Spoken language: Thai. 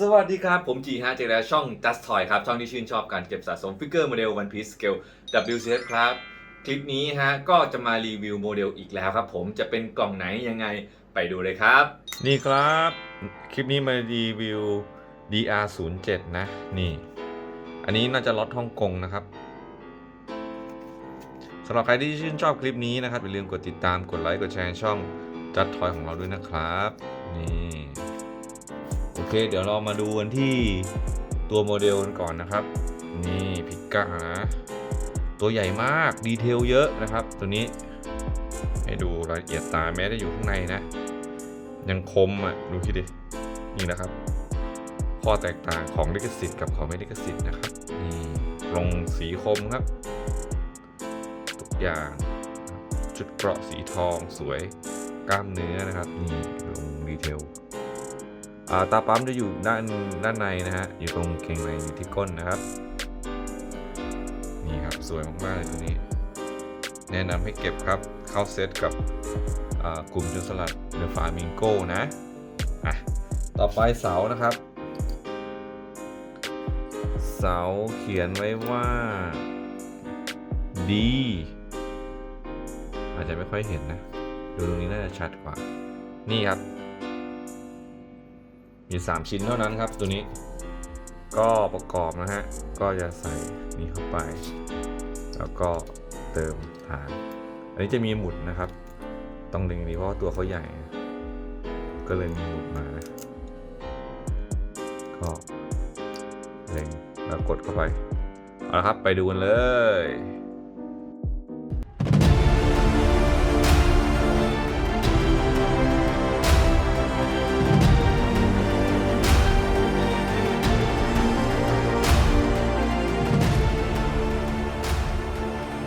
สวัสดีครับ ผมจีฮะเจอแล้วช่อง Just Toy ครับ ช่องที่ชื่นชอบการเก็บสะสมฟิกเกอร์โมเดล One Piece Scale WCS ครับ คลิปนี้ฮะ ก็จะมารีวิวโมเดลอีกแล้วครับผมจะเป็นกล่องไหนยังไงไปดูเลยครับ นี่ครับ คลิปนี้มารีวิว DR07 นะ นี่ อันนี้น่าจะล็อตฮ่องกงนะครับสำหรับใครที่ชื่นชอบคลิปนี้นะครับอย่าลืมกดติดตามกดไลค์กดแชร์ช่องจัดทอยของเราด้วยนะครับ นี่ เค เดี๋ยวเรามาดูกันที่ตัวโมเดลกันก่อนนะครับ นี่พิก้านะตัวใหญ่มากดีเทลเยอะนะครับ ตัวนี้ ให้ดูรายละเอียดตาแม้จะอยู่ข้างในนะ ยังคมอะ ดูคิดดิ นี่นะครับ ข้อแตกต่างของลิขสิทธิ์กับของไม่ลิขสิทธิ์นะครับนี่ลงสีคมครับ ทุกอย่างชุดเกราะสีทองสวยกล้ามเนื้อนะครับ นี่ลงดีเทล ตาปั๊มจะอยู่ด้านด้านในนะฮะ อยู่ตรงเกงในอยู่ที่ก้นนะครับ นี่ครับสวยมากๆเลยตัวนี้ แนะนำให้เก็บครับ เข้าเซตกับกลุ่มจุดสลัดเดอฟามิงโก้นะอะต่อไปเสานะครับ เสาเขียนไว้ว่า D อาจจะไม่ค่อยเห็นนะ ดูตรงนี้น่าจะชัดกว่า นี่ครับ มี 3 ชิ้นเท่านั้นครับตัวนี้ ก็ประกอบนะฮะ ก็จะใส่นี่เข้าไป แล้วก็เติมฐาน อันนี้จะมีหมุดนะครับ ต้องดึงดีเพราะตัวเขาใหญ่ ก็เลยมีหมุดมานะก็เล็งแล้วกดเข้าไป เอาละครับไปดูกันเลย